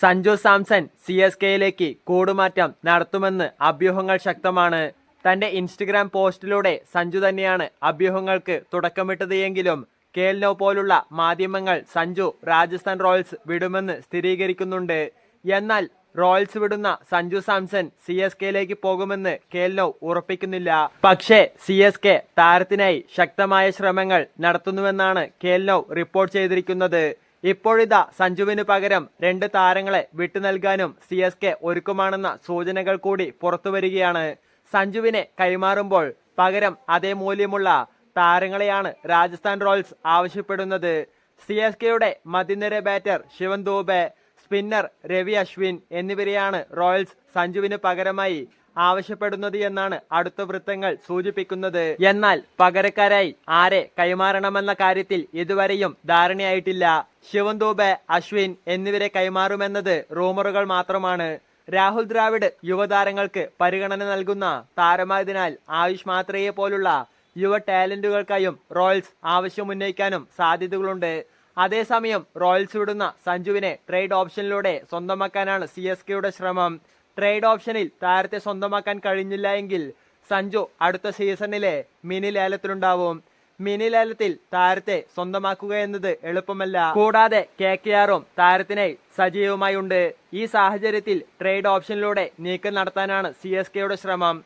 Sanju Samson C S കെയിലേക്ക് കൂടുമാറ്റം നടത്തുമെന്ന് അഭ്യൂഹങ്ങൾ ശക്തമാണ്. തന്റെ ഇൻസ്റ്റഗ്രാം പോസ്റ്റിലൂടെ സഞ്ജു തന്നെയാണ് അഭ്യൂഹങ്ങൾക്ക് തുടക്കമിട്ടത് എങ്കിലും കേൽനോ പോലുള്ള മാധ്യമങ്ങൾ സഞ്ജു രാജസ്ഥാൻ റോയൽസ് വിടുമെന്ന് സ്ഥിരീകരിക്കുന്നുണ്ട്. എന്നാൽ റോയൽസ് വിടുന്ന സഞ്ജു സാംസൺ സി എസ് കെയിലേക്ക് പോകുമെന്ന് കേൽനോ ഉറപ്പിക്കുന്നില്ല. പക്ഷേ സി എസ് കെ താരത്തിനായി ശക്തമായ ശ്രമങ്ങൾ നടത്തുന്നുവെന്നാണ് കേൽനോ റിപ്പോർട്ട് ചെയ്തിരിക്കുന്നത്. ഇപ്പോഴിതാ സഞ്ജുവിന് പകരം രണ്ട് താരങ്ങളെ വിട്ടു നൽകാനും സി എസ് കെ ഒരുക്കുമാണെന്ന സൂചനകൾ കൂടി പുറത്തുവരികയാണ് സഞ്ജുവിനെ കൈമാറുമ്പോൾ പകരം അതേ മൂല്യമുള്ള താരങ്ങളെയാണ് രാജസ്ഥാൻ റോയൽസ് ആവശ്യപ്പെടുന്നത്. സി എസ് കെയുടെ മതിനിര ബാറ്റർ ശിവൻ ദൂബെ സ്പിന്നർ രവി അശ്വിൻ എന്നിവരെയാണ് റോയൽസ് സഞ്ജുവിന് പകരമായി ആവശ്യപ്പെടുന്നത് എന്നാണ് അടുത്ത വൃത്തങ്ങൾ സൂചിപ്പിക്കുന്നത്. എന്നാൽ പകരക്കാരായി ആരെ കൈമാറണമെന്ന കാര്യത്തിൽ ഇതുവരെയും ധാരണയായിട്ടില്ല. ശിവൻ ദൂബെ അശ്വിൻ എന്നിവരെ കൈമാറുമെന്നത് റൂമറുകൾ മാത്രമാണ്. രാഹുൽ ദ്രാവിഡ് യുവതാരങ്ങൾക്ക് പരിഗണന നൽകുന്ന താരമായതിനാൽ ആയുഷ് മാത്രയെ പോലുള്ള യുവ ടാലന്റുകൾക്കായും റോയൽസ് ആവശ്യമുന്നയിക്കാനും സാധ്യതകളുണ്ട്. അതേസമയം റോയൽസ് വിടുന്ന സഞ്ജുവിനെ ട്രേഡ് ഓപ്ഷനിലൂടെ സ്വന്തമാക്കാനാണ് സി എസ് കെയുടെ ശ്രമം. ട്രേഡ് ഓപ്ഷനിൽ താരത്തെ സ്വന്തമാക്കാൻ കഴിഞ്ഞില്ല എങ്കിൽ സഞ്ജു അടുത്ത സീസണിലെ മിനി ലേലത്തിലുണ്ടാവും. മിനി ലേലത്തിൽ താരത്തെ സ്വന്തമാക്കുക എന്നത് എളുപ്പമല്ല. കൂടാതെ കെ കെ ആറും താരത്തിനായി സജീവമായുണ്ട് ഈ സാഹചര്യത്തിൽ ട്രേഡ് ഓപ്ഷനിലൂടെ നീക്കം നടത്താനാണ് സി എസ് കെയുടെ ശ്രമം.